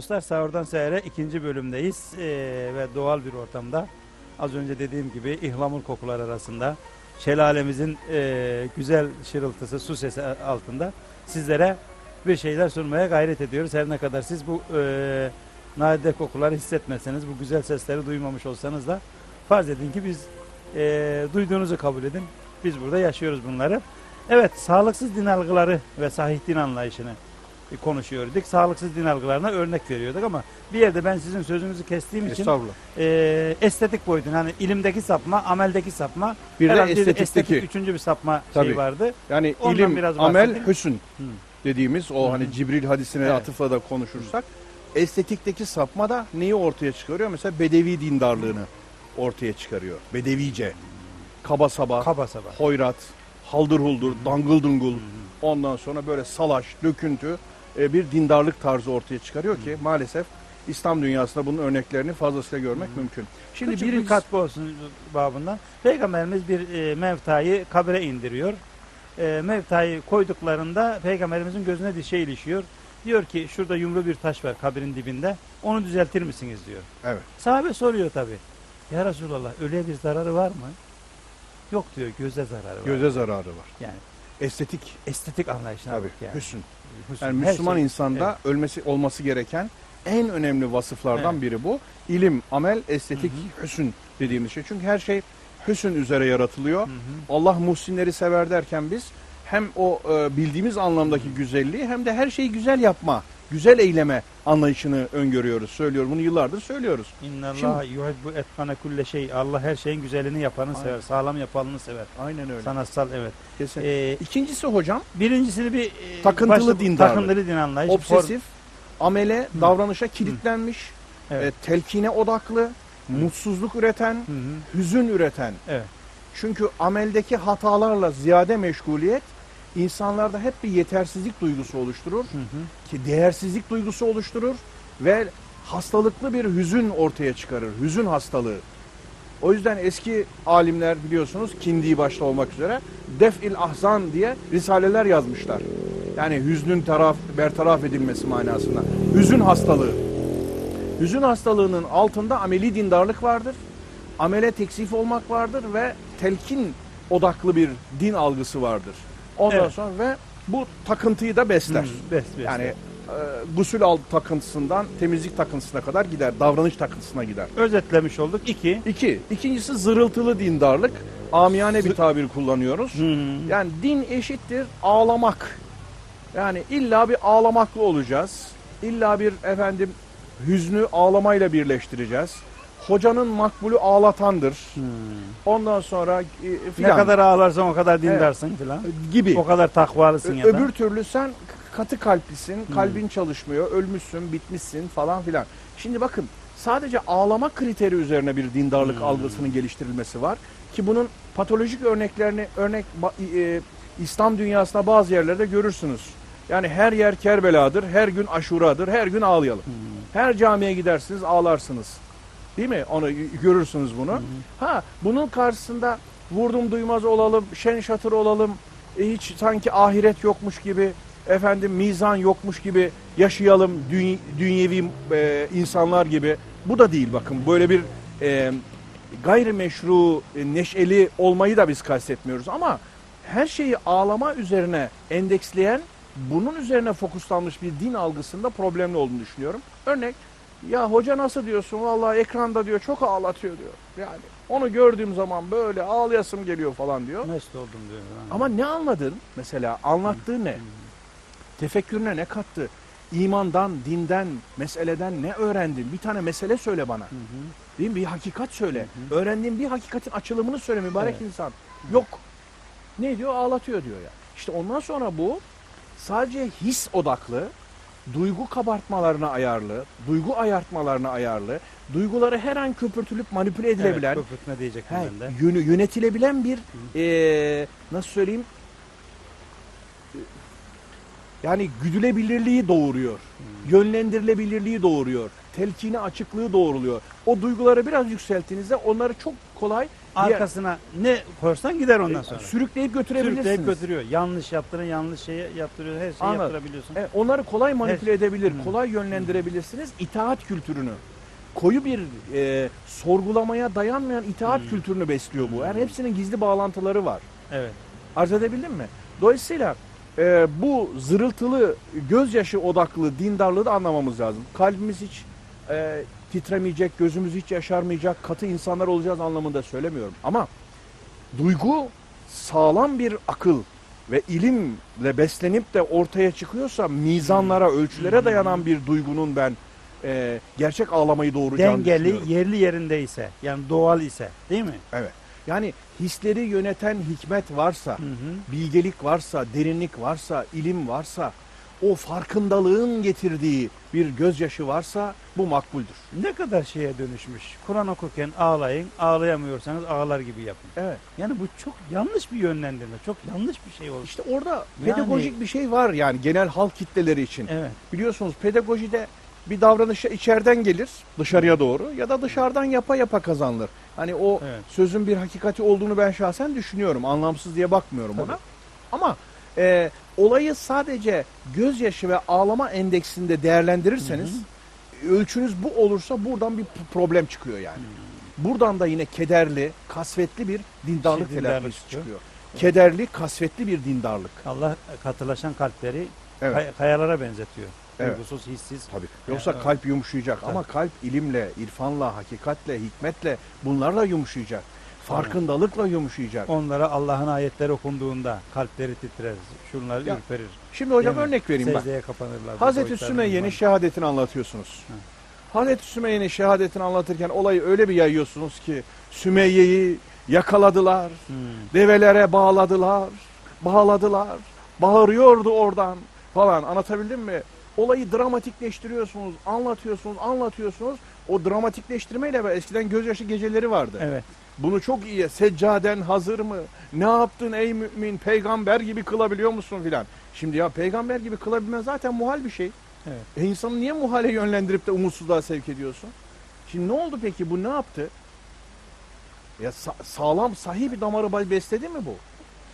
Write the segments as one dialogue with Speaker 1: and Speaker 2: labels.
Speaker 1: Dostlar Sahurdan Seher'e ikinci bölümdeyiz Ee, ve doğal bir ortamda az önce dediğim gibi ihlamur kokular arasında şelalemizin e, güzel şırıltısı su sesi altında sizlere bir şeyler sunmaya gayret ediyoruz. Her ne kadar siz bu e, nadide kokuları hissetmeseniz bu güzel sesleri duymamış olsanız da farz edin ki biz e, duyduğunuzu kabul edin. Biz burada yaşıyoruz bunları. Evet sağlıksız din algıları ve sahih din anlayışını konuşuyorduk. Sağlıksız din algılarına örnek veriyorduk ama bir yerde ben sizin sözünüzü kestiğim için
Speaker 2: Estağfurullah.
Speaker 1: e, estetik boyutun hani ilimdeki sapma, ameldeki sapma,
Speaker 2: Bir de
Speaker 1: herhalde
Speaker 2: estetikteki.
Speaker 1: estetik üçüncü bir sapma
Speaker 2: Tabii.
Speaker 1: şeyi vardı.
Speaker 2: Yani
Speaker 1: Ondan
Speaker 2: ilim,
Speaker 1: biraz
Speaker 2: amel, hüsn dediğimiz o
Speaker 1: Hı
Speaker 2: hani. Cibril hadisine
Speaker 1: Evet.
Speaker 2: atıfla da konuşursak estetikteki sapma da neyi ortaya çıkarıyor? Mesela bedevi dindarlığını ortaya çıkarıyor. Bedevice, kaba saba,
Speaker 1: Kaba saba.
Speaker 2: hoyrat, haldır huldur, dangıl dungul. Ondan sonra böyle salaş, döküntü e, bir dindarlık tarzı ortaya çıkarıyor ki maalesef İslam dünyasında bunun örneklerini fazlasıyla görmek mümkün. Şimdi
Speaker 1: Küçük bir katkı olsun babından. Peygamberimiz bir e, mevtayı kabire indiriyor. E, mevtayı koyduklarında peygamberimizin gözüne bir şey ilişiyor. Diyor ki şurada yumru bir taş var kabirin dibinde. Onu düzeltir misiniz diyor.
Speaker 2: Evet.
Speaker 1: Sahabe soruyor tabi. Ya Resulallah ölüye bir zararı var mı? Yok diyor göze zararı var.
Speaker 2: göze zararı var.
Speaker 1: Yani
Speaker 2: Estetik
Speaker 1: estetik anlayışına
Speaker 2: tabii.
Speaker 1: bak yani.
Speaker 2: Hüsn.
Speaker 1: Hüsn,
Speaker 2: Yani
Speaker 1: her
Speaker 2: Müslüman
Speaker 1: şey.
Speaker 2: insanda ölmesi olması gereken en önemli vasıflardan
Speaker 1: Evet.
Speaker 2: biri bu. İlim, amel, estetik, hüsn dediğimiz şey. Çünkü her şey hüsn üzere yaratılıyor.
Speaker 1: Hı hı.
Speaker 2: Allah muhsinleri sever derken biz hem o e, bildiğimiz anlamdaki güzelliği hem de her şeyi güzel yapma, güzel eyleme anlayışını öngörüyoruz. Söylüyorum bunu yıllardır söylüyoruz.
Speaker 1: İnna Allah yuhibbu etkana kulle şey. Allah her şeyin güzelini yapanı
Speaker 2: Aynen.
Speaker 1: sever. Sağlam yapanını sever.
Speaker 2: Aynen öyle.
Speaker 1: Sanatsal evet.
Speaker 2: Kesin.
Speaker 1: Ee,
Speaker 2: İkincisi hocam
Speaker 1: birincisini bir e,
Speaker 2: Takıntılı
Speaker 1: başta-
Speaker 2: dindarlık.
Speaker 1: Takıntılı din anlayışı.
Speaker 2: obsesif, amele,
Speaker 1: Hı.
Speaker 2: davranışa kilitlenmiş,
Speaker 1: Evet.
Speaker 2: e, telkine odaklı, mutsuzluk üreten,
Speaker 1: Hı hı.
Speaker 2: hüzün üreten.
Speaker 1: Evet.
Speaker 2: Çünkü ameldeki hatalarla ziyade meşguliyet insanlarda hep bir yetersizlik duygusu oluşturur
Speaker 1: Hı hı.
Speaker 2: ki değersizlik duygusu oluşturur ve hastalıklı bir hüzün ortaya çıkarır. Hüzün hastalığı. O yüzden eski alimler biliyorsunuz Kindi başta olmak üzere Def'il Ahzan diye risaleler yazmışlar. Yani hüznün taraf, bertaraf edilmesi manasında. Hüzün hastalığı. Hüzün hastalığının altında ameli dindarlık vardır. Amele teksif olmak vardır ve telkin odaklı bir din algısı vardır. Ondan
Speaker 1: Evet.
Speaker 2: sonra ve bu takıntıyı da besler.
Speaker 1: Hı, bes, bes,
Speaker 2: Yani e, gusül al takıntısından temizlik takıntısına kadar gider. Davranış takıntısına gider.
Speaker 1: özetlemiş olduk. İki.
Speaker 2: İki. İkincisi zırıltılı dindarlık. Amiyane bir tabir kullanıyoruz.
Speaker 1: Hı hı.
Speaker 2: Yani din eşittir ağlamak. Yani illa bir ağlamaklı olacağız. İlla bir efendim hüznü ağlamayla birleştireceğiz. Hocanın makbulü ağlatandır.
Speaker 1: Hı.
Speaker 2: Ondan sonra e,
Speaker 1: Ne
Speaker 2: filan
Speaker 1: kadar ağlarsan o kadar dindarsın filan.
Speaker 2: gibi.
Speaker 1: O kadar takvalısın
Speaker 2: Ö-
Speaker 1: ya da.
Speaker 2: Öbür türlü sen katı kalplisin,
Speaker 1: Hmm.
Speaker 2: kalbin çalışmıyor, ölmüşsün, bitmişsin falan filan. Şimdi bakın sadece ağlama kriteri üzerine bir dindarlık
Speaker 1: Hmm.
Speaker 2: algısının geliştirilmesi var ki bunun patolojik örneklerini örnek e, İslam dünyasında bazı yerlerde görürsünüz. Yani her yer Kerbela'dır, her gün Aşura'dır, her gün ağlayalım.
Speaker 1: Hı.
Speaker 2: Her camiye gidersiniz ağlarsınız. Değil mi? Onu görürsünüz bunu.
Speaker 1: Hı hı.
Speaker 2: Ha bunun karşısında vurdum duymaz olalım, şen şatır olalım, e, hiç sanki ahiret yokmuş gibi, efendim mizan yokmuş gibi yaşayalım dü- dünyevi e, insanlar gibi. Bu da değil bakın böyle bir e, gayrimeşru, e, neşeli olmayı da biz kastetmiyoruz ama her şeyi ağlama üzerine endeksleyen, bunun üzerine fokuslanmış bir din algısında problemli olduğunu düşünüyorum. Örnek ya hoca nasıl diyorsun? Vallahi ekranda diyor çok ağlatıyor diyor. Yani onu gördüğüm zaman böyle ağlayasım geliyor falan diyor.
Speaker 1: Mest oldum diyor. Ha.
Speaker 2: Ama ne anladın? Mesela anlattığı ne? Tefekkürüne ne kattı? İmandan, dinden, meseleden ne öğrendin? Bir tane mesele söyle bana.
Speaker 1: Hı hı.
Speaker 2: Değil mi? Bir hakikat söyle.
Speaker 1: Hı
Speaker 2: Öğrendiğin bir hakikatin açılımını söyle mübarek
Speaker 1: Evet.
Speaker 2: insan. Yok. Ne diyor? Ağlatıyor diyor ya. İşte ondan sonra bu sadece his odaklı, duygu kabartmalarına ayarlı, duygu ayartmalarına ayarlı, duyguları her an köpürtülüp manipüle edilebilen,
Speaker 1: Evet, köpürtme diyecektim
Speaker 2: he,
Speaker 1: ben de.
Speaker 2: yönetilebilen bir eee, nasıl söyleyeyim yani güdülebilirliği doğuruyor. Yönlendirilebilirliği doğuruyor. telkini açıklığı doğruluyor. O duyguları biraz yükselttiğinizde onları çok kolay
Speaker 1: Arkasına ne koysan gider ondan sonra.
Speaker 2: sürükleyip götürebilirsiniz.
Speaker 1: Sürükleyip götürüyor. Yanlış yaptığını yanlış şeyi yaptırıyor. Her şeyi
Speaker 2: Anladım.
Speaker 1: yaptırabiliyorsun.
Speaker 2: Evet, onları kolay manipüle edebilir,
Speaker 1: Hı.
Speaker 2: kolay yönlendirebilirsiniz. İtaat kültürünü, koyu bir e, sorgulamaya dayanmayan itaat
Speaker 1: Hı.
Speaker 2: kültürünü besliyor bu. Yani hepsinin gizli bağlantıları var.
Speaker 1: Evet.
Speaker 2: Arz edebildim mi? Dolayısıyla e, bu zırıltılı, gözyaşı odaklı dindarlığı da anlamamız lazım. Kalbimiz hiç e, titremeyecek, gözümüz hiç yaşarmayacak, katı insanlar olacağız anlamında söylemiyorum. Ama duygu sağlam bir akıl ve ilimle beslenip de ortaya çıkıyorsa mizanlara, ölçülere dayanan bir duygunun ben e, gerçek ağlamayı doğuracağını
Speaker 1: Dengeli, yerli yerindeyse, yani doğal ise, değil mi?
Speaker 2: Evet. Yani hisleri yöneten hikmet varsa,
Speaker 1: Hı hı.
Speaker 2: bilgelik varsa, derinlik varsa, ilim varsa, o farkındalığın getirdiği bir gözyaşı varsa bu makbuldür.
Speaker 1: Ne kadar şeye dönüşmüş. Kur'an okurken ağlayın, ağlayamıyorsanız ağlar gibi yapın.
Speaker 2: Evet.
Speaker 1: Yani bu çok yanlış bir yönlendirme, çok yanlış bir şey oldu.
Speaker 2: İşte orada
Speaker 1: Yani-
Speaker 2: pedagojik bir şey var yani genel halk kitleleri için.
Speaker 1: Evet.
Speaker 2: Biliyorsunuz pedagojide bir davranış ya içeriden gelir dışarıya doğru ya da dışarıdan yapa yapa kazanılır. Hani o
Speaker 1: Evet.
Speaker 2: sözün bir hakikati olduğunu ben şahsen düşünüyorum. Anlamsız diye bakmıyorum
Speaker 1: Tabii.
Speaker 2: ona. Ama e, olayı sadece gözyaşı ve ağlama endeksinde değerlendirirseniz ölçünüz bu olursa buradan bir problem çıkıyor yani. Buradan da yine kederli, kasvetli bir dindarlık
Speaker 1: Şey,
Speaker 2: telaffuz
Speaker 1: çıkıyor.
Speaker 2: çıkıyor. Kederli, kasvetli bir dindarlık.
Speaker 1: Allah katılaşan kalpleri
Speaker 2: Evet.
Speaker 1: kay- kayalara benzetiyor.
Speaker 2: Evet.
Speaker 1: Duygusuz, hissiz.
Speaker 2: Tabii. Yoksa
Speaker 1: Evet.
Speaker 2: kalp yumuşayacak
Speaker 1: Tabii.
Speaker 2: ama kalp ilimle, irfanla, hakikatle, hikmetle bunlarla yumuşayacak. Farkındalıkla yumuşayacak.
Speaker 1: Onlara Allah'ın ayetleri okunduğunda kalpleri titrer, şunlar
Speaker 2: Ya,
Speaker 1: ürperir.
Speaker 2: Şimdi hocam
Speaker 1: Değil mi?
Speaker 2: örnek vereyim bak.
Speaker 1: Secdeye kapanırlar.
Speaker 2: Hazreti
Speaker 1: boyutlarının
Speaker 2: Sümeyye'nin
Speaker 1: var.
Speaker 2: şehadetini anlatıyorsunuz. Hazreti Sümeyye'nin şehadetini anlatırken olayı öyle bir yayıyorsunuz ki Sümeyye'yi yakaladılar,
Speaker 1: Hmm.
Speaker 2: develere bağladılar, bağladılar, bağırıyordu oradan falan anlatabildim mi? Olayı dramatikleştiriyorsunuz, anlatıyorsunuz, anlatıyorsunuz. O dramatikleştirmeyle ve eskiden gözyaşı geceleri vardı.
Speaker 1: Evet.
Speaker 2: Bunu çok iyi. Seccaden hazır mı? Ne yaptın ey mümin? Peygamber gibi kılabiliyor musun filan? Şimdi ya peygamber gibi kılabilmen zaten muhal bir şey.
Speaker 1: Evet.
Speaker 2: E insanı niye muhale yönlendirip de umutsuzluğa sevk ediyorsun? Şimdi ne oldu peki? Bu ne yaptı? Ya sa- sağlam, sahih bir damarı besledi mi bu?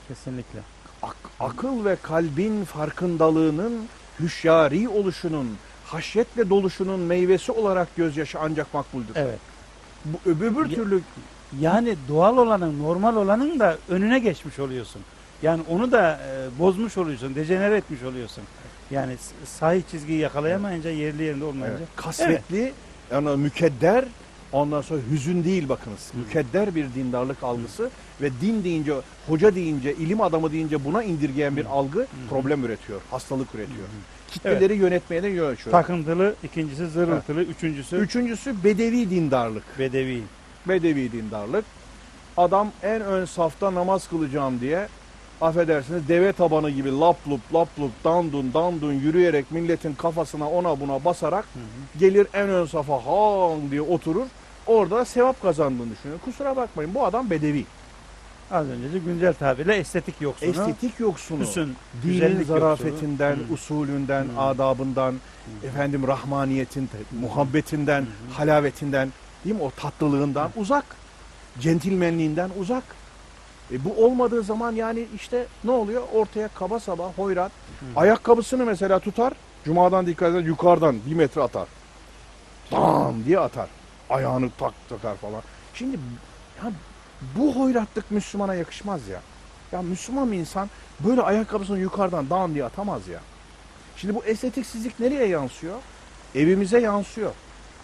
Speaker 1: Kesinlikle.
Speaker 2: Ak- akıl ve kalbin farkındalığının hüşyari oluşunun, haşyetle doluşunun meyvesi olarak gözyaşı ancak makbuldür.
Speaker 1: Evet.
Speaker 2: Bu öbür türlü
Speaker 1: Yani doğal olanın, normal olanın da önüne geçmiş oluyorsun. Yani onu da e, bozmuş oluyorsun, dejenere etmiş oluyorsun. Yani sahih çizgiyi yakalayamayınca, yerli yerinde olmayınca.
Speaker 2: Evet, kasvetli, yani mükedder, ondan sonra hüzün değil bakınız. Mükedder bir dindarlık algısı ve din deyince, hoca deyince, ilim adamı deyince buna indirgeyen bir algı problem üretiyor, hastalık üretiyor. Kitleleri yönetmeye de yol açıyor.
Speaker 1: Takıntılı, ikincisi zırıltılı, üçüncüsü
Speaker 2: Üçüncüsü bedevi dindarlık.
Speaker 1: bedevi.
Speaker 2: Bedevi dindarlık. Adam en ön safta namaz kılacağım diye affedersiniz deve tabanı gibi lap lup lap lup dandun dandun yürüyerek milletin kafasına ona buna basarak
Speaker 1: Hı hı.
Speaker 2: gelir en ön safa han diye oturur. Orada sevap kazandığını düşünüyor. Kusura bakmayın bu adam bedevi.
Speaker 1: Az önce de güncel tabirle estetik yoksunu.
Speaker 2: Estetik yoksunu.
Speaker 1: Hüsn,
Speaker 2: Dinin zarafetinden,
Speaker 1: yoksunu. Hı.
Speaker 2: usulünden,
Speaker 1: Hı.
Speaker 2: adabından,
Speaker 1: Hı.
Speaker 2: efendim rahmaniyetin, muhabbetinden,
Speaker 1: Hı hı.
Speaker 2: halavetinden, değil mi? O tatlılığından uzak. Centilmenliğinden uzak. E bu olmadığı zaman yani işte ne oluyor? Ortaya kaba saba, hoyrat.
Speaker 1: Hı.
Speaker 2: Ayakkabısını mesela tutar. Cumadan dikkat eder yukarıdan bir metre atar. Tam diye atar. Ayağını tak takar falan. Şimdi ya bu hoyratlık Müslümana yakışmaz ya. Ya Müslüman bir insan böyle ayakkabısını yukarıdan dağın diye atamaz ya. Şimdi bu estetiksizlik nereye yansıyor? Evimize yansıyor.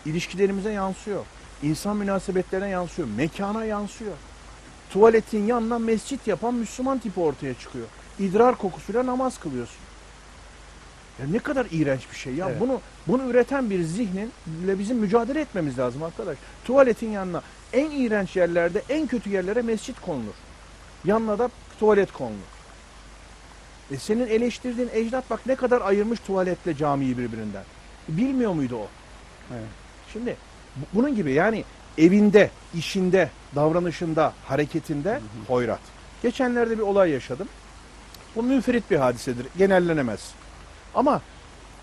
Speaker 2: İlişkilerimize yansıyor. İnsan münasebetlerine yansıyor. Mekana yansıyor. Tuvaletin yanına mescit yapan Müslüman tipi ortaya çıkıyor. İdrar kokusuyla namaz kılıyorsun. Ya ne kadar iğrenç bir şey ya.
Speaker 1: Evet.
Speaker 2: Bunu bunu üreten bir zihninle bizim mücadele etmemiz lazım arkadaş. Tuvaletin yanına en iğrenç yerlerde, en kötü yerlere mescit konulur. Yanına da tuvalet konulur. E senin eleştirdiğin ecdat bak ne kadar ayırmış tuvaletle camiyi birbirinden. Bilmiyor muydu o?
Speaker 1: Evet.
Speaker 2: Şimdi bu- bunun gibi yani evinde, işinde, davranışında, hareketinde hoyrat. Geçenlerde bir olay yaşadım. Bu münferit bir hadisedir. Genellenemez. Ama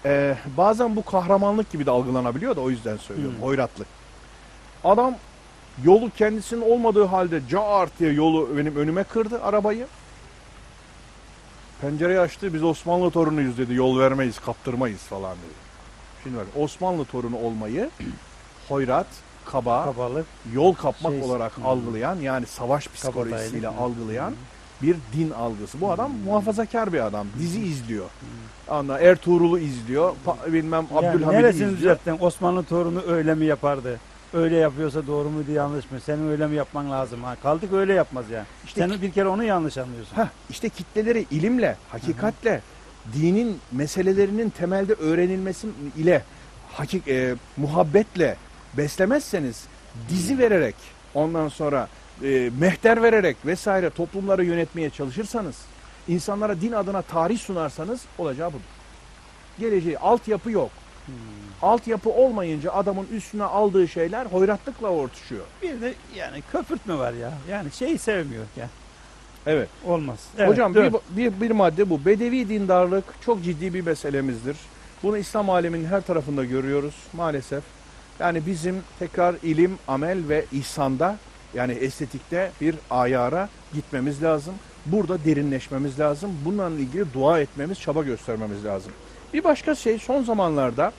Speaker 2: Ee, bazen bu kahramanlık gibi de algılanabiliyor da o yüzden söylüyorum.
Speaker 1: Hmm.
Speaker 2: Hoyratlık. Adam yolu kendisinin olmadığı halde cart diye yolu benim önüme kırdı arabayı. Pencereyi açtı biz Osmanlı torunuyuz dedi yol vermeyiz kaptırmayız falan dedi. Şimdi bak Osmanlı torunu olmayı hoyrat, kaba,
Speaker 1: Kabalık.
Speaker 2: yol kapmak
Speaker 1: Şey-
Speaker 2: olarak
Speaker 1: Hmm.
Speaker 2: algılayan yani savaş psikolojisiyle
Speaker 1: Hmm.
Speaker 2: algılayan bir din algısı. Bu adam muhafazakar bir adam. Dizi izliyor. Anla Ertuğrul'u izliyor. pa- bilmem
Speaker 1: Yani
Speaker 2: Abdülhamid'i
Speaker 1: neresini
Speaker 2: izliyor.
Speaker 1: düzelttin? Osmanlı torunu öyle mi yapardı? Öyle yapıyorsa doğru muydu yanlış mı? Senin öyle mi yapman lazım? Ha, kaldık öyle yapmaz yani.
Speaker 2: İşte
Speaker 1: Sen bir kere onu yanlış anlıyorsun.
Speaker 2: Heh, işte kitleleri ilimle, hakikatle, dinin meselelerinin temelde öğrenilmesi ile, hakik, e, muhabbetle beslemezseniz, dizi vererek, ondan sonra e, mehter vererek vesaire toplumları yönetmeye çalışırsanız, insanlara din adına tarih sunarsanız olacağı budur. Geleceği, altyapı yok.
Speaker 1: Hmm.
Speaker 2: Altyapı olmayınca adamın üstüne aldığı şeyler hoyratlıkla örtüşüyor.
Speaker 1: Bir de yani köpürtme var ya. Yani şeyi sevmiyor ya.
Speaker 2: Evet.
Speaker 1: Olmaz. Evet,
Speaker 2: Hocam bir, bir, bir madde bu. Bedevi dindarlık çok ciddi bir meselemizdir. Bunu İslam aleminin her tarafında görüyoruz maalesef. Yani bizim tekrar ilim, amel ve ihsanda yani estetikte bir ayara gitmemiz lazım. Burada derinleşmemiz lazım. Bununla ilgili dua etmemiz, çaba göstermemiz lazım. Bir başka şey son zamanlarda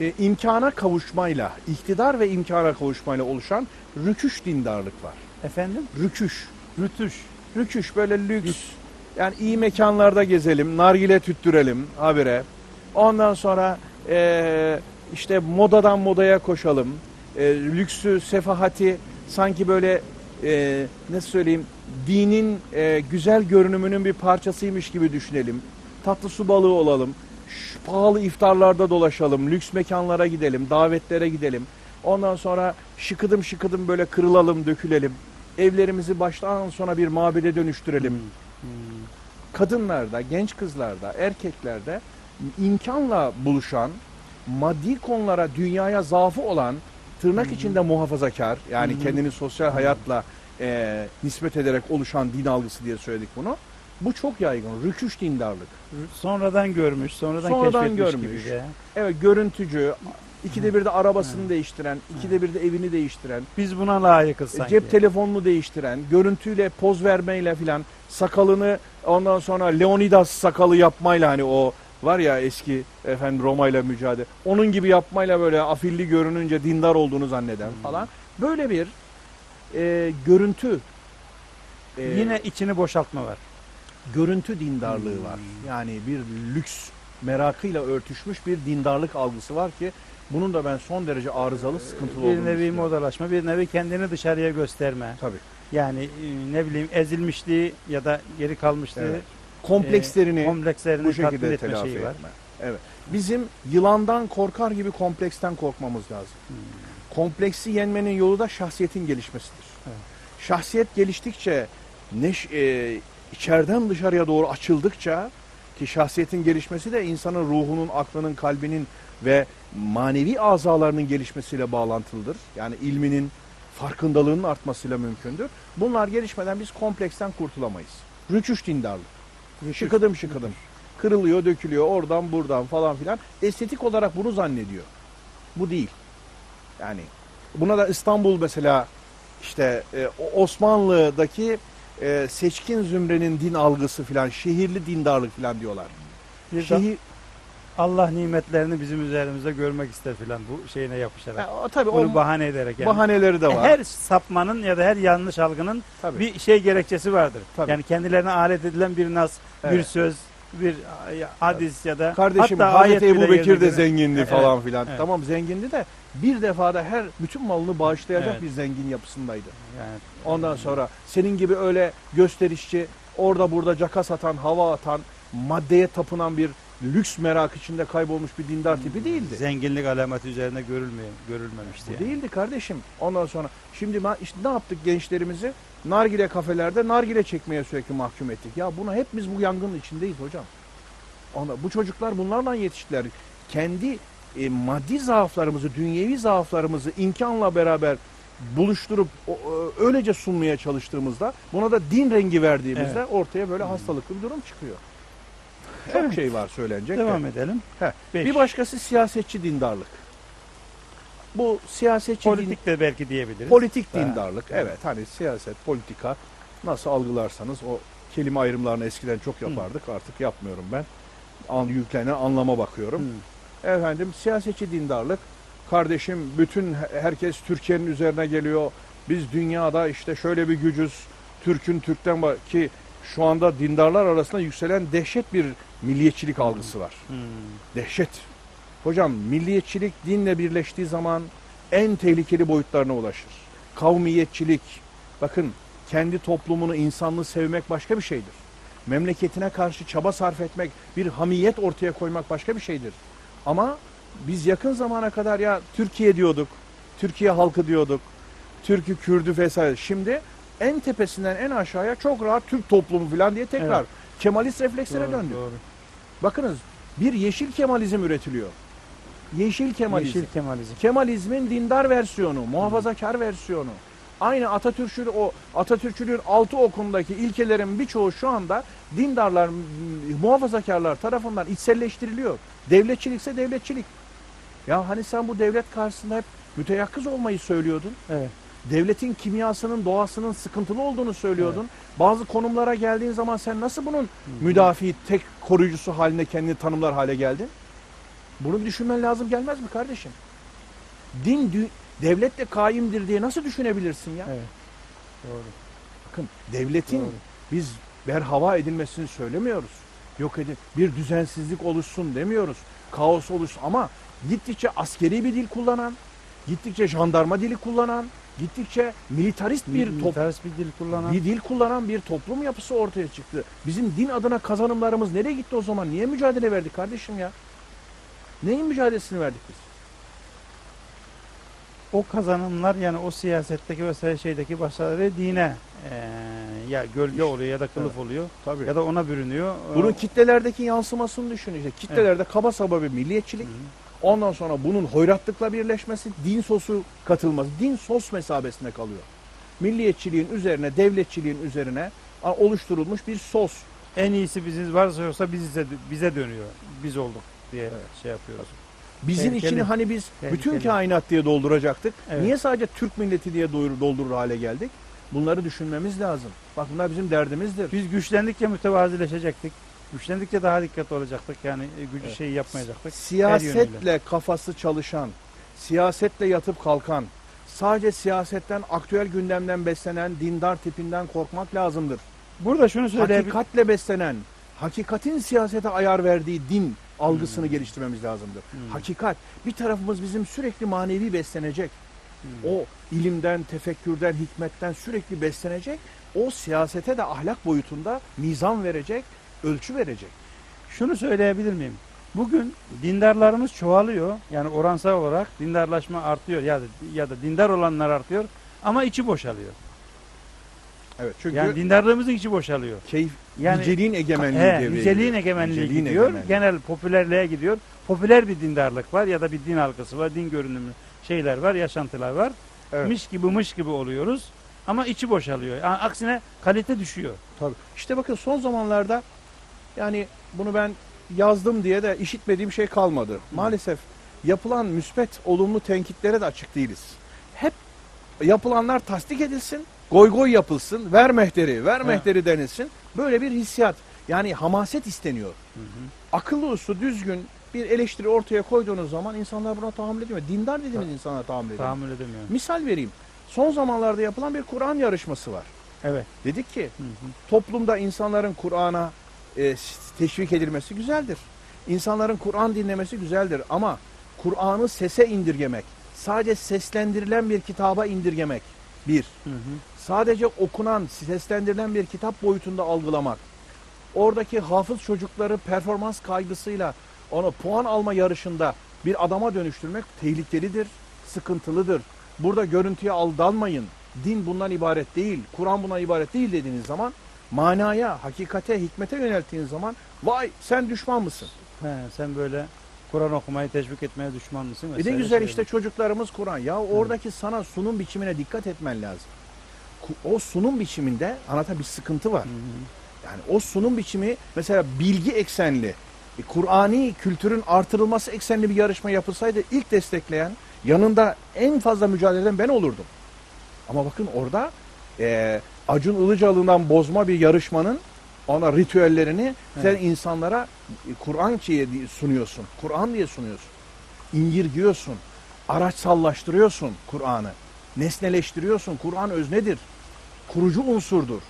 Speaker 2: e, imkana kavuşmayla, iktidar ve imkana kavuşmayla oluşan rüküş dindarlık var.
Speaker 1: Efendim?
Speaker 2: Rüküş.
Speaker 1: Rütüş.
Speaker 2: Rüküş böyle lüks. Yani iyi mekanlarda gezelim, nargile tüttürelim habire. Ondan sonra eee, işte modadan modaya koşalım. Eee, lüksü, sefahati sanki böyle eee nasıl söyleyeyim dinin eee, güzel görünümünün bir parçasıymış gibi düşünelim. Tatlı su balığı olalım. Ş- pahalı iftarlarda dolaşalım. Lüks mekanlara gidelim, davetlere gidelim. Ondan sonra şıkıdım şıkıdım böyle kırılalım, dökülelim. Evlerimizi baştan sona bir mabede dönüştürelim.
Speaker 1: Hmm.
Speaker 2: Kadınlarda, genç kızlarda, erkeklerde imkanla buluşan, maddi konulara, dünyaya zaafı olan, tırnak içinde muhafazakar, yani
Speaker 1: Hı hı.
Speaker 2: kendini sosyal hayatla e, nispet ederek oluşan din algısı diye söyledik bunu. Bu çok yaygın. Rüküş dindarlık.
Speaker 1: Sonradan görmüş, sonradan,
Speaker 2: Sonradan
Speaker 1: keşfetmiş
Speaker 2: görmüş.
Speaker 1: gibi.
Speaker 2: Evet görüntücü, ikide bir de arabasını değiştiren, ikide bir de evini değiştiren,
Speaker 1: Biz buna layıkız sanki.
Speaker 2: cep telefonunu değiştiren, görüntüyle poz vermeyle filan sakalını ondan sonra Leonidas sakalı yapmayla hani o var ya eski efendim Roma ile mücadele. Onun gibi yapmayla böyle afilli görününce dindar olduğunu zanneden
Speaker 1: Hmm.
Speaker 2: falan. Böyle bir e, görüntü e,
Speaker 1: Yine içini boşaltma var.
Speaker 2: görüntü dindarlığı
Speaker 1: Hmm.
Speaker 2: var. Yani bir lüks merakıyla örtüşmüş bir dindarlık algısı var ki bunun da ben son derece arızalı, sıkıntılı
Speaker 1: Bir
Speaker 2: olduğunu
Speaker 1: nevi
Speaker 2: düşünüyorum.
Speaker 1: modalaşma, bir nevi kendini dışarıya gösterme.
Speaker 2: Tabii.
Speaker 1: Yani e, ne bileyim ezilmişliği ya da geri kalmışlığı,
Speaker 2: Evet. Komplekslerini
Speaker 1: komplekslerini
Speaker 2: bu şekilde
Speaker 1: etme
Speaker 2: telafi
Speaker 1: şeyi var.
Speaker 2: etme. Evet. Bizim yılandan korkar gibi kompleksten korkmamız lazım.
Speaker 1: Hmm.
Speaker 2: Kompleksi yenmenin yolu da şahsiyetin gelişmesidir.
Speaker 1: Evet.
Speaker 2: Şahsiyet geliştikçe, neş, e, içeriden dışarıya doğru açıldıkça ki şahsiyetin gelişmesi de insanın ruhunun, aklının, kalbinin ve manevi azalarının gelişmesiyle bağlantılıdır. Yani ilminin, farkındalığının artmasıyla mümkündür. Bunlar gelişmeden biz kompleksten kurtulamayız. Rüküş dindarlık. Şıkıdım şıkıdım. Kırılıyor, dökülüyor oradan buradan falan filan. Estetik olarak bunu zannediyor. Bu değil. Yani buna da İstanbul mesela işte e, Osmanlı'daki e, seçkin zümrenin din algısı filan, şehirli dindarlık filan diyorlar.
Speaker 1: Bir
Speaker 2: Şehir,
Speaker 1: Allah nimetlerini bizim üzerimizde görmek ister filan bu şeyine yapışarak.
Speaker 2: Ha, o, tabii
Speaker 1: Bunu
Speaker 2: o
Speaker 1: bahane ederek yani.
Speaker 2: bahaneleri de var.
Speaker 1: Her sapmanın ya da her yanlış algının
Speaker 2: tabii.
Speaker 1: bir şey gerekçesi vardır.
Speaker 2: Tabii.
Speaker 1: Yani kendilerine alet edilen bir nas, bir
Speaker 2: Evet.
Speaker 1: söz, bir hadis ya da
Speaker 2: Kardeşim
Speaker 1: hatta
Speaker 2: Hazreti Ebu Bekir de zengindi
Speaker 1: Evet,
Speaker 2: falan filan.
Speaker 1: evet.
Speaker 2: Tamam zengindi de bir defada her bütün malını bağışlayacak
Speaker 1: Evet.
Speaker 2: bir zengin yapısındaydı.
Speaker 1: Yani,
Speaker 2: Ondan sonra senin gibi öyle gösterişçi, orada burada caka satan, hava atan, maddeye tapınan bir lüks merak içinde kaybolmuş bir dindar tipi değildi.
Speaker 1: zenginlik alameti üzerine görülmeye, görülmemişti. Yani.
Speaker 2: değildi kardeşim. Ondan sonra şimdi işte ne yaptık gençlerimizi? Nargile kafelerde nargile çekmeye sürekli mahkum ettik. Ya buna hep biz bu yangının içindeyiz hocam. Ona, bu çocuklar bunlarla yetiştiler. Kendi e, maddi zaaflarımızı, dünyevi zaaflarımızı imkanla beraber buluşturup o- o- öylece sunmaya çalıştığımızda buna da din rengi verdiğimizde ortaya böyle hastalıklı bir durum çıkıyor. Çok şey var söylenecek. de.
Speaker 1: Devam edelim.
Speaker 2: Heh,
Speaker 1: Beş.
Speaker 2: Bir başkası siyasetçi dindarlık. Bu siyasetçi din-
Speaker 1: Politik de belki diyebiliriz.
Speaker 2: politik
Speaker 1: Ha,
Speaker 2: dindarlık.
Speaker 1: evet.
Speaker 2: Evet hani siyaset, politika nasıl algılarsanız o kelime ayrımlarını eskiden çok yapardık. Artık yapmıyorum ben. An, yüklenen anlama bakıyorum.
Speaker 1: Hı.
Speaker 2: Efendim siyasetçi dindarlık. Kardeşim bütün he- herkes Türkiye'nin üzerine geliyor. Biz dünyada işte şöyle bir gücüz. Türk'ün Türk'ten ki şu anda dindarlar arasında yükselen dehşet bir milliyetçilik algısı var.
Speaker 1: Hmm.
Speaker 2: Dehşet. Hocam milliyetçilik dinle birleştiği zaman en tehlikeli boyutlarına ulaşır. Kavmiyetçilik. Bakın kendi toplumunu, insanlığı sevmek başka bir şeydir. Memleketine karşı çaba sarf etmek, bir hamiyet ortaya koymak başka bir şeydir. Ama biz yakın zamana kadar ya Türkiye diyorduk, Türkiye halkı diyorduk, Türk'ü, Kürd'ü vesaire. Şimdi en tepesinden en aşağıya çok rahat Türk toplumu falan diye tekrar
Speaker 1: Evet.
Speaker 2: Kemalist reflekslere
Speaker 1: Doğru,
Speaker 2: döndük.
Speaker 1: doğru.
Speaker 2: Bakınız bir yeşil Kemalizm üretiliyor. Yeşil Kemalizm.
Speaker 1: Yeşil Kemalizm.
Speaker 2: Kemalizmin dindar versiyonu, muhafazakar versiyonu. Aynı Atatürkçü o Atatürkçülüğün altı okundaki ilkelerin birçoğu şu anda dindarlar, muhafazakarlar tarafından içselleştiriliyor. Devletçilikse devletçilik. Ya hani sen bu devlet karşısında hep müteyakkız olmayı söylüyordun.
Speaker 1: Evet.
Speaker 2: Devletin kimyasının, doğasının sıkıntılı olduğunu söylüyordun. Bazı konumlara geldiğin zaman sen nasıl bunun müdafi, tek koruyucusu haline kendini tanımlar hale geldin? Bunu düşünmen lazım gelmez mi kardeşim? Din dü- devletle kaimdir diye nasıl düşünebilirsin ya?
Speaker 1: Evet. Doğru.
Speaker 2: Bakın devletin
Speaker 1: Doğru.
Speaker 2: biz berhava edilmesini söylemiyoruz. Yok edin bir düzensizlik oluşsun demiyoruz. Kaos oluşsun ama gittikçe askeri bir dil kullanan, gittikçe jandarma dili kullanan, gittikçe militarist bir
Speaker 1: Militarist bir dil kullanan.
Speaker 2: bir dil kullanan bir toplum yapısı ortaya çıktı. Bizim din adına kazanımlarımız nereye gitti o zaman? Niye mücadele verdik kardeşim ya? Neyin mücadelesini verdik biz?
Speaker 1: o kazanımlar yani o siyasetteki vesaire şeydeki başarıları dine eee, ya gölge oluyor ya da kılıf oluyor
Speaker 2: Tabii.
Speaker 1: ya da ona bürünüyor.
Speaker 2: Bunun kitlelerdeki yansımasını düşün işte. Kitlelerde kaba saba bir milliyetçilik.
Speaker 1: Hı hı.
Speaker 2: Ondan sonra bunun hoyratlıkla birleşmesi, din sosu katılması. Din sos mesabesinde kalıyor. Milliyetçiliğin üzerine, devletçiliğin üzerine oluşturulmuş bir sos.
Speaker 1: en iyisi biziz varsa yoksa bize bize dönüyor. Biz olduk diye
Speaker 2: Evet.
Speaker 1: şey yapıyoruz.
Speaker 2: Bizim
Speaker 1: Tehlikeli.
Speaker 2: içini hani biz bütün
Speaker 1: Tehlikeli.
Speaker 2: kainat diye dolduracaktık.
Speaker 1: Evet.
Speaker 2: Niye sadece Türk milleti diye doyur- doldurur hale geldik? Bunları düşünmemiz lazım. Bak bunlar bizim derdimizdir.
Speaker 1: Biz güçlendikçe mütevazileşecektik. Güçlendikçe daha dikkatli olacaktık. Yani e, gücü
Speaker 2: Evet.
Speaker 1: şeyi yapmayacaktık.
Speaker 2: Siyasetle kafası çalışan, siyasetle yatıp kalkan, sadece siyasetten, aktüel gündemden beslenen dindar tipinden korkmak lazımdır.
Speaker 1: Burada şunu söyleyebilirim.
Speaker 2: Hakikatle beslenen, hakikatin siyasete ayar verdiği din algısını geliştirmemiz lazımdır.
Speaker 1: Hmm.
Speaker 2: Hakikat. Bir tarafımız bizim sürekli manevi beslenecek.
Speaker 1: Hmm.
Speaker 2: O ilimden, tefekkürden, hikmetten sürekli beslenecek. O siyasete de ahlak boyutunda mizan verecek, ölçü verecek.
Speaker 1: Şunu söyleyebilir miyim? Bugün dindarlarımız çoğalıyor. Yani oransal olarak dindarlaşma artıyor ya da ya da dindar olanlar artıyor ama içi boşalıyor.
Speaker 2: Evet çünkü
Speaker 1: Yani dindarlığımızın içi boşalıyor.
Speaker 2: keyif,
Speaker 1: Yani
Speaker 2: niceliğin egemenliği
Speaker 1: He,
Speaker 2: devreye
Speaker 1: niceliğin egemenliği
Speaker 2: Niceliğin
Speaker 1: gidiyor.
Speaker 2: egemenliği.
Speaker 1: Genel popülerliğe gidiyor. Popüler bir dindarlık var ya da bir din halkası var. Din görünümlü şeyler var, yaşantılar var.
Speaker 2: Evet.
Speaker 1: Mış gibi mış gibi oluyoruz. Ama içi boşalıyor. Aksine kalite düşüyor.
Speaker 2: Tabii. İşte bakın son zamanlarda yani bunu ben yazdım diye de işitmediğim şey kalmadı. Maalesef yapılan müspet olumlu tenkitlere de açık değiliz. Hep yapılanlar tasdik edilsin, goy goy yapılsın, ver mehteri, ver mehteri denilsin. Böyle bir hissiyat. Yani hamaset isteniyor. Akıllı uslu, düzgün bir eleştiri ortaya koyduğunuz zaman insanlar buna tahammül edemiyor. Dindar dediğimiz
Speaker 1: Tabii.
Speaker 2: insanlar tahammül ediyor.
Speaker 1: Tahammül edemiyorum.
Speaker 2: Misal vereyim. Son zamanlarda yapılan bir Kur'an yarışması var.
Speaker 1: Evet.
Speaker 2: Dedik ki
Speaker 1: Hı hı.
Speaker 2: toplumda insanların Kur'an'a e, teşvik edilmesi güzeldir. İnsanların Kur'an dinlemesi güzeldir ama Kur'an'ı sese indirgemek, sadece seslendirilen bir kitaba indirgemek bir.
Speaker 1: Hı hı.
Speaker 2: Sadece okunan, seslendirilen bir kitap boyutunda algılamak. Oradaki hafız çocukları performans kaygısıyla onu puan alma yarışında bir adama dönüştürmek tehlikelidir, sıkıntılıdır. Burada görüntüye aldanmayın. Din bundan ibaret değil, Kur'an bundan ibaret değil dediğiniz zaman manaya, hakikate, hikmete yönelttiğiniz zaman vay sen düşman mısın?
Speaker 1: He, sen böyle Kur'an okumayı teşvik etmeye düşman mısın?
Speaker 2: E ne güzel
Speaker 1: şeyler.
Speaker 2: işte çocuklarımız Kur'an. Ya oradaki sana sunum biçimine dikkat etmen lazım. O sunum biçiminde anlatan bir sıkıntı var.
Speaker 1: Hı hı.
Speaker 2: Yani o sunum biçimi mesela bilgi eksenli, e, Kur'ani kültürün artırılması eksenli bir yarışma yapılsaydı ilk destekleyen, yanında en fazla mücadele eden ben olurdum. Ama bakın orada e, Acun Ilıcalı'ndan bozma bir yarışmanın ona ritüellerini sen insanlara e, Kur'an diye sunuyorsun. Kur'an diye sunuyorsun. İngirgiyorsun. Araçsallaştırıyorsun Kur'an'ı. Nesneleştiriyorsun. Kur'an öznedir. Kurucu unsurdur.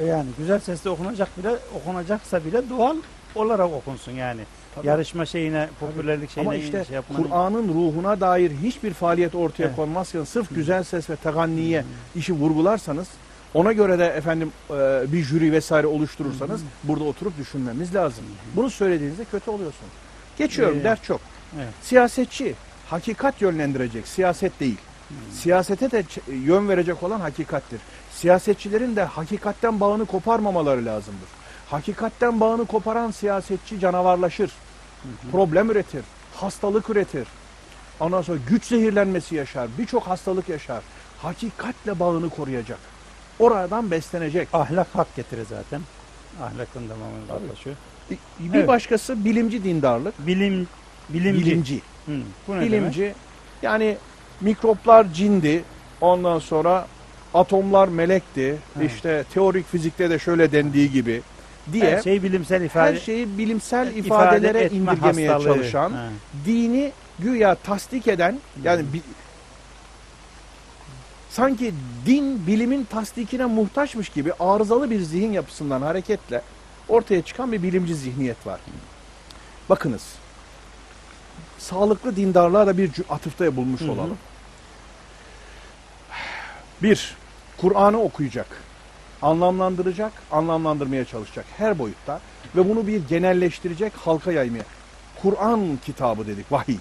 Speaker 1: E Yani güzel sesle okunacak bile okunacaksa bile doğal olarak okunsun yani.
Speaker 2: Tabii.
Speaker 1: Yarışma şeyine, popülerlik şeyine
Speaker 2: Ama işte
Speaker 1: şey
Speaker 2: Kur'an'ın ruhuna dair hiçbir faaliyet ortaya
Speaker 1: Evet.
Speaker 2: konmazken sırf güzel ses ve teganniye işi vurgularsanız ona göre de efendim e, bir jüri vesaire oluşturursanız burada oturup düşünmemiz lazım. Bunu söylediğinizde kötü oluyorsunuz. Geçiyorum
Speaker 1: Ee,
Speaker 2: dert çok.
Speaker 1: Evet.
Speaker 2: Siyasetçi hakikat yönlendirecek, siyaset değil. Siyasete de yön verecek olan hakikattir. Siyasetçilerin de hakikatten bağını koparmamaları lazımdır. Hakikatten bağını koparan siyasetçi canavarlaşır. Problem üretir, hastalık üretir. Ondan sonra güç zehirlenmesi yaşar, birçok hastalık yaşar. Hakikatle bağını koruyacak. Oradan beslenecek.
Speaker 1: Ahlak hak getirir zaten. Ahlakın tamamen uzaklaşıyor.
Speaker 2: Bir
Speaker 1: Evet.
Speaker 2: başkası bilimci dindarlık.
Speaker 1: Bilim, bilimci.
Speaker 2: Bilimci.
Speaker 1: Hı, bu ne demek?
Speaker 2: bilimci. Yani mikroplar cindi. Ondan sonra atomlar melekti.
Speaker 1: Hı.
Speaker 2: İşte teorik fizikte de şöyle dendiği gibi diye
Speaker 1: Her şey bilimsel ifade.
Speaker 2: her şeyi bilimsel
Speaker 1: ifade
Speaker 2: ifadelere
Speaker 1: etme
Speaker 2: indirgemeye
Speaker 1: hastalığı.
Speaker 2: çalışan,
Speaker 1: Ha.
Speaker 2: dini güya tasdik eden yani bi- sanki din bilimin tasdikine muhtaçmış gibi arızalı bir zihin yapısından hareketle ortaya çıkan bir bilimci zihniyet var. Bakınız. Sağlıklı dindarlığa da bir atıfta bulmuş
Speaker 1: Hı hı.
Speaker 2: olalım. Bir, Kur'an'ı okuyacak, anlamlandıracak, anlamlandırmaya çalışacak her boyutta ve bunu bir genelleştirecek, halka yaymaya. Kur'an kitabı dedik, vahiy.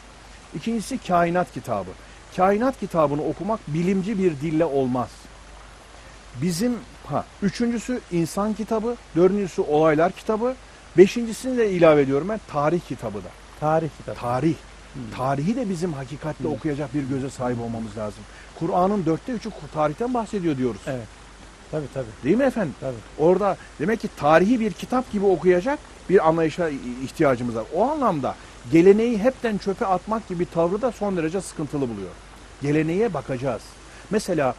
Speaker 2: İkincisi kainat kitabı. Kainat kitabını okumak bilimci bir dille olmaz. Bizim ha üçüncüsü insan kitabı, dördüncüsü olaylar kitabı, beşincisini de ilave ediyorum ben tarih kitabı da.
Speaker 1: Tarih kitabı.
Speaker 2: Tarih.
Speaker 1: Hı.
Speaker 2: Tarihi de bizim hakikatle
Speaker 1: Hı.
Speaker 2: okuyacak bir göze sahip olmamız lazım. Kur'an'ın dörtte üçü tarihten bahsediyor diyoruz.
Speaker 1: Evet. Tabii tabii.
Speaker 2: Değil mi efendim?
Speaker 1: tabii.
Speaker 2: Orada demek ki tarihi bir kitap gibi okuyacak bir anlayışa ihtiyacımız var. O anlamda geleneği hepten çöpe atmak gibi tavrı da son derece sıkıntılı buluyor. Geleneğe bakacağız. Mesela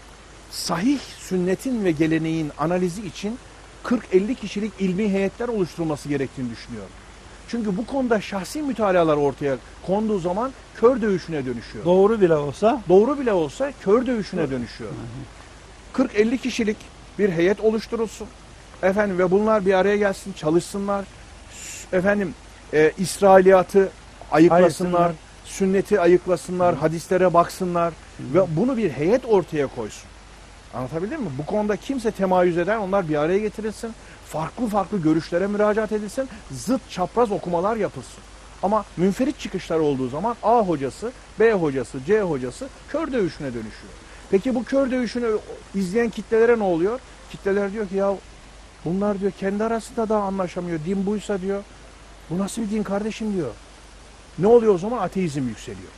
Speaker 2: sahih sünnetin ve geleneğin analizi için 40-50 kişilik ilmi heyetler oluşturulması gerektiğini düşünüyorum. Çünkü bu konuda şahsi mütalalar ortaya konduğu zaman kör dövüşüne dönüşüyor.
Speaker 1: Doğru bile olsa
Speaker 2: Doğru bile olsa kör dövüşüne dönüşüyor. 40-50 kişilik bir heyet oluşturulsun. Efendim ve bunlar bir araya gelsin, çalışsınlar. Efendim e, İsrailiyatı ayıklasınlar,
Speaker 1: Ayırsınlar.
Speaker 2: sünneti ayıklasınlar, hadislere baksınlar ve bunu bir heyet ortaya koysun. Anlatabildim mi? Bu konuda kimse temayüz eden onlar bir araya getirilsin. Farklı farklı görüşlere müracaat edilsin. Zıt çapraz okumalar yapılsın. Ama münferit çıkışlar olduğu zaman A hocası, B hocası, C hocası kör dövüşüne dönüşüyor. Peki bu kör dövüşünü izleyen kitlelere ne oluyor? Kitleler diyor ki ya bunlar diyor kendi arasında da anlaşamıyor. Din buysa diyor. Bu nasıl bir din kardeşim diyor. Ne oluyor o zaman? Ateizm yükseliyor.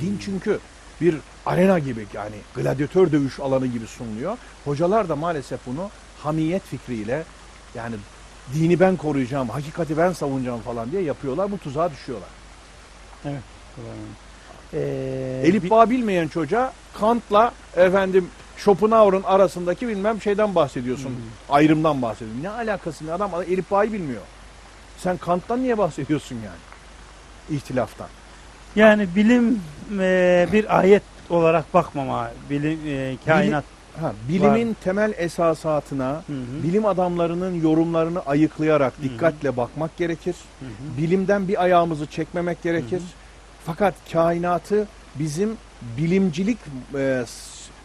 Speaker 2: Din çünkü bir arena gibi yani gladyatör dövüş alanı gibi sunuluyor. Hocalar da maalesef bunu hamiyet fikriyle yani dini ben koruyacağım, hakikati ben savunacağım falan diye yapıyorlar. Bu tuzağa düşüyorlar.
Speaker 1: Ee,
Speaker 2: Elif
Speaker 1: bir-
Speaker 2: bağ bilmeyen çocuğa Kant'la efendim Schopenhauer'ın arasındaki bilmem şeyden bahsediyorsun.
Speaker 1: Hı.
Speaker 2: Ayrımdan bahsediyorsun. Ne alakası ne adam Elif bağ'ı bilmiyor. Sen Kant'tan niye bahsediyorsun yani? İhtilaftan.
Speaker 1: yani bilim e, bir ayet olarak bakmama, bilim e, kainat.
Speaker 2: Ha, bilimin temel esasatına,
Speaker 1: Hı hı.
Speaker 2: bilim adamlarının yorumlarını ayıklayarak
Speaker 1: Hı hı.
Speaker 2: dikkatle bakmak gerekir.
Speaker 1: Hı hı.
Speaker 2: Bilimden bir ayağımızı çekmemek gerekir.
Speaker 1: Hı hı.
Speaker 2: Fakat kainatı bizim bilimcilik e,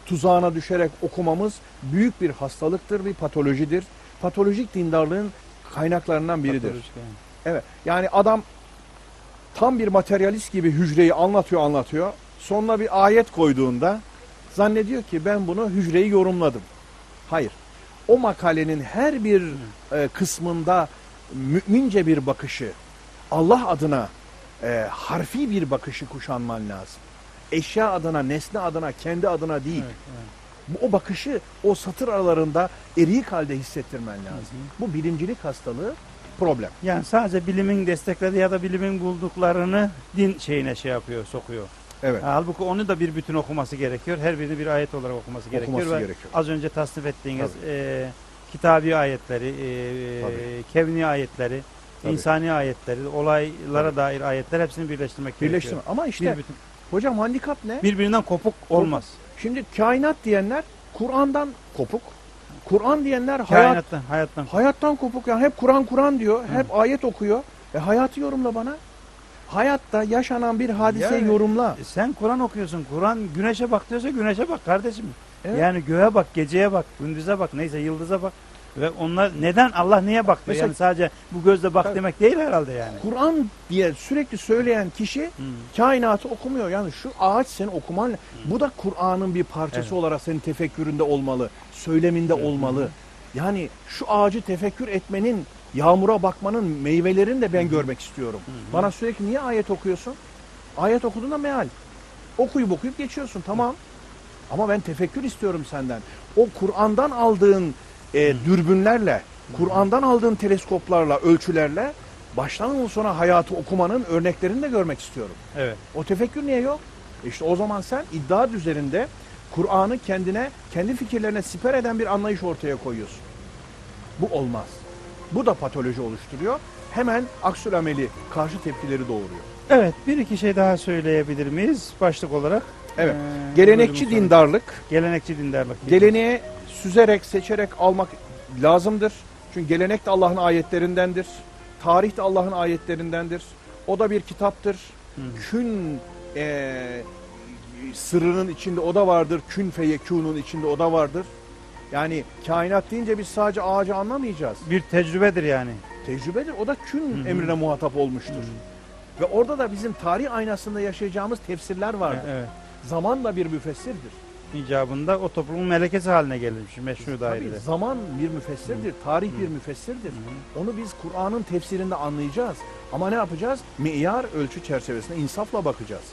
Speaker 2: tuzağına düşerek okumamız büyük bir hastalıktır, bir patolojidir. Patolojik dindarlığın kaynaklarından biridir.
Speaker 1: Patolojik yani.
Speaker 2: Evet. Yani adam tam bir materyalist gibi hücreyi anlatıyor anlatıyor. Sonuna bir ayet koyduğunda zannediyor ki ben bunu hücreyi yorumladım. Hayır. O makalenin her bir e, kısmında mümince bir bakışı, Allah adına e, harfi bir bakışı kuşanman lazım. Eşya adına, nesne adına, kendi adına değil.
Speaker 1: Evet, evet.
Speaker 2: Bu, o bakışı o satır aralarında eriyik halde hissettirmen lazım. Bu bilimcilik hastalığı problem.
Speaker 1: Yani sadece bilimin desteklediği ya da bilimin bulduklarını din şeyine şey yapıyor, sokuyor.
Speaker 2: Evet.
Speaker 1: Halbuki onu da bir bütün okuması gerekiyor. Her birini bir ayet olarak okuması gerekiyor.
Speaker 2: Okuması
Speaker 1: ve
Speaker 2: gerekiyor.
Speaker 1: Az önce tasnif ettiğiniz e, kitabi ayetleri, e,
Speaker 2: Tabii.
Speaker 1: kevni ayetleri,
Speaker 2: Tabii.
Speaker 1: insani ayetleri, olaylara
Speaker 2: Tabii.
Speaker 1: dair ayetler hepsini birleştirmek
Speaker 2: Birleştirme.
Speaker 1: gerekiyor.
Speaker 2: Ama işte
Speaker 1: Bir bütün,
Speaker 2: hocam handikap ne?
Speaker 1: birbirinden kopuk olmaz.
Speaker 2: Şimdi kainat diyenler Kur'an'dan kopuk. Kur'an diyenler hayat,
Speaker 1: Kainattan, hayattan.
Speaker 2: hayattan kopuk. Yani hep Kur'an Kur'an diyor. Hep ayet okuyor. E hayatı yorumla bana. Hayatta yaşanan bir hadiseyi
Speaker 1: Yani-
Speaker 2: yorumla.
Speaker 1: E, Sen Kur'an okuyorsun. Kur'an güneşe bak diyorsa güneşe bak kardeşim.
Speaker 2: Evet.
Speaker 1: Yani göğe bak, geceye bak, gündüze bak, neyse yıldıza bak. Ve onlar neden Allah niye bak diyor?
Speaker 2: Mesela-
Speaker 1: yani sadece bu gözle bak
Speaker 2: Tabii.
Speaker 1: demek değil herhalde yani.
Speaker 2: Kur'an diye sürekli söyleyen kişi
Speaker 1: Hı.
Speaker 2: kainatı okumuyor. Yani şu ağaç senin okuman bu da Kur'an'ın bir parçası
Speaker 1: Evet.
Speaker 2: olarak senin tefekküründe olmalı, söyleminde
Speaker 1: hı.
Speaker 2: olmalı. Yani şu ağacı tefekkür etmenin, yağmura bakmanın meyvelerini de ben görmek istiyorum.
Speaker 1: Hı.
Speaker 2: Bana sürekli niye ayet okuyorsun? Ayet okuduğunda meal. Okuyup okuyup geçiyorsun tamam. Ama ben tefekkür istiyorum senden. O Kur'an'dan aldığın e, dürbünlerle, Kur'an'dan aldığın teleskoplarla, ölçülerle baştan sona hayatı okumanın örneklerini de görmek istiyorum.
Speaker 1: Evet.
Speaker 2: O tefekkür niye yok? İşte o zaman sen iddia üzerinde Kur'an'ı kendine, kendi fikirlerine siper eden bir anlayış ortaya koyuyorsun. Bu olmaz. Bu da patoloji oluşturuyor. Hemen aksül ameli karşı tepkileri doğuruyor.
Speaker 1: Evet, bir iki şey daha söyleyebilir miyiz başlık olarak?
Speaker 2: Evet.
Speaker 1: Ee,
Speaker 2: Gelenekçi dindarlık,
Speaker 1: Gelenekçi dindarlık.
Speaker 2: geleneğe süzerek, seçerek almak lazımdır. Çünkü gelenek de Allah'ın ayetlerindendir. Tarih de Allah'ın ayetlerindendir. O da bir kitaptır.
Speaker 1: Hı.
Speaker 2: Kün eee sırrının içinde o da vardır. Kün feyekûnun içinde o da vardır. Yani kainat deyince biz sadece ağacı anlamayacağız.
Speaker 1: Bir tecrübedir yani.
Speaker 2: Tecrübedir. O da kün
Speaker 1: Hı hı.
Speaker 2: emrine muhatap olmuştur. Ve orada da bizim tarih aynasında yaşayacağımız tefsirler vardır.
Speaker 1: Evet.
Speaker 2: Zaman da bir müfessirdir.
Speaker 1: İcabında o toplumun melekesi haline gelmiş meşru
Speaker 2: Tabii
Speaker 1: dairede.
Speaker 2: zaman bir müfessirdir, tarih bir müfessirdir. Onu biz Kur'an'ın tefsirinde anlayacağız. Ama ne yapacağız? Miyar ölçü çerçevesinde insafla bakacağız.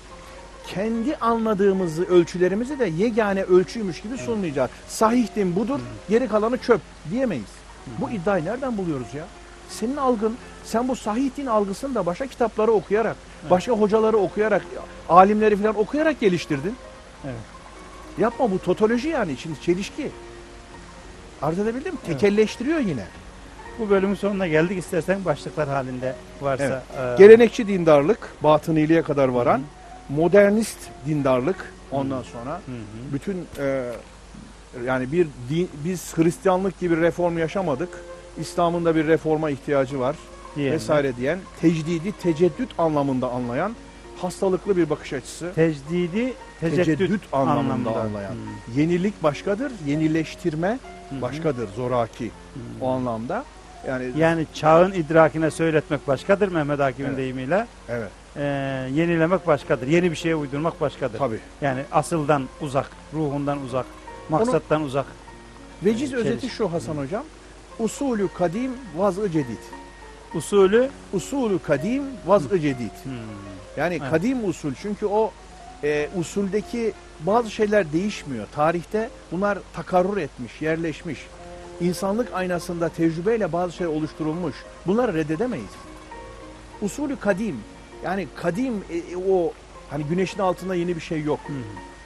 Speaker 2: Kendi anladığımızı, ölçülerimizi de yegane ölçüymüş gibi sunmayacağız. Sahih din budur, geri kalanı çöp diyemeyiz. Bu iddiayı nereden buluyoruz ya? Senin algın, sen bu sahih din algısını da başka kitapları okuyarak, başka hocaları okuyarak, alimleri falan okuyarak geliştirdin.
Speaker 1: Evet.
Speaker 2: Yapma bu totoloji yani, şimdi çelişki. Arz edebildim mi?
Speaker 1: Evet.
Speaker 2: Tekelleştiriyor yine.
Speaker 1: Bu bölümün sonuna geldik. İstersen başlıklar halinde varsa. e,
Speaker 2: Gelenekçi dindarlık, batıniliğe kadar varan, modernist dindarlık ondan sonra
Speaker 1: Hı hı.
Speaker 2: bütün e, yani bir din, biz Hristiyanlık gibi reform yaşamadık. İslam'ın da bir reforma ihtiyacı var
Speaker 1: diyelim.
Speaker 2: vesaire diyen tecdidi teceddüt anlamında anlayan hastalıklı bir bakış açısı.
Speaker 1: Tecdidi, teceddüt,
Speaker 2: Teceddüt anlamında
Speaker 1: anlamında.
Speaker 2: anlayan.
Speaker 1: Hı.
Speaker 2: Yenilik başkadır, yenileştirme
Speaker 1: hı.
Speaker 2: başkadır, zoraki
Speaker 1: Hı.
Speaker 2: o anlamda. Yani
Speaker 1: Yani çağın idrakine söyletmek başkadır Mehmet Akif'in
Speaker 2: Evet.
Speaker 1: deyimiyle.
Speaker 2: evet
Speaker 1: Ee, yenilemek başkadır. Yeni bir şeye uydurmak başkadır.
Speaker 2: tabii.
Speaker 1: Yani asıldan uzak, ruhundan uzak, maksattan uzak.
Speaker 2: Veciz
Speaker 1: Evet,
Speaker 2: özeti
Speaker 1: çeliş.
Speaker 2: şu Hasan hocam. Usulü kadim vaz'ı cedid.
Speaker 1: Usulü
Speaker 2: Usulü kadim vaz'ı cedid.
Speaker 1: hmm,
Speaker 2: Yani
Speaker 1: Evet.
Speaker 2: kadim usul çünkü o e, usuldeki bazı şeyler değişmiyor. Tarihte bunlar takarrur etmiş, yerleşmiş. İnsanlık aynasında tecrübeyle bazı şey oluşturulmuş. Bunları reddedemeyiz. Usulü kadim yani kadim e, e, o hani güneşin altında yeni bir şey yok.
Speaker 1: hmm.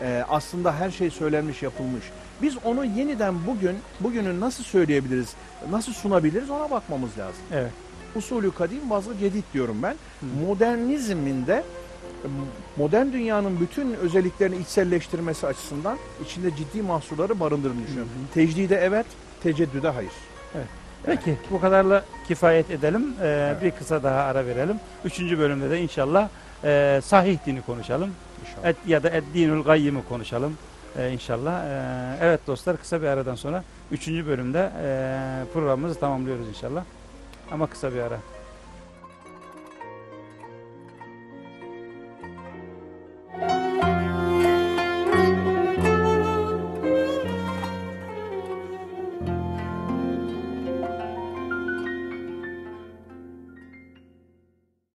Speaker 2: Ee, aslında her şey söylenmiş yapılmış. Biz onu yeniden bugün, bugünü nasıl söyleyebiliriz, nasıl sunabiliriz ona bakmamız lazım.
Speaker 1: Evet.
Speaker 2: Usulü kadim bazı cedid diyorum ben.
Speaker 1: Hı.
Speaker 2: Modernizmin de modern dünyanın bütün özelliklerini içselleştirmesi açısından içinde ciddi mahsurları barındırdığını düşünüyorum.
Speaker 1: Hı hı.
Speaker 2: Tecdide evet, teceddüde hayır.
Speaker 1: Peki bu kadarla kifayet edelim. Ee,
Speaker 2: Evet.
Speaker 1: Bir kısa daha ara verelim. Üçüncü bölümde de inşallah e, sahih dini konuşalım.
Speaker 2: İnşallah.
Speaker 1: Et, ya da Eddinül Gayyim'i konuşalım e, inşallah. E, evet dostlar kısa bir aradan sonra üçüncü bölümde e, programımızı tamamlıyoruz inşallah. Ama kısa bir ara.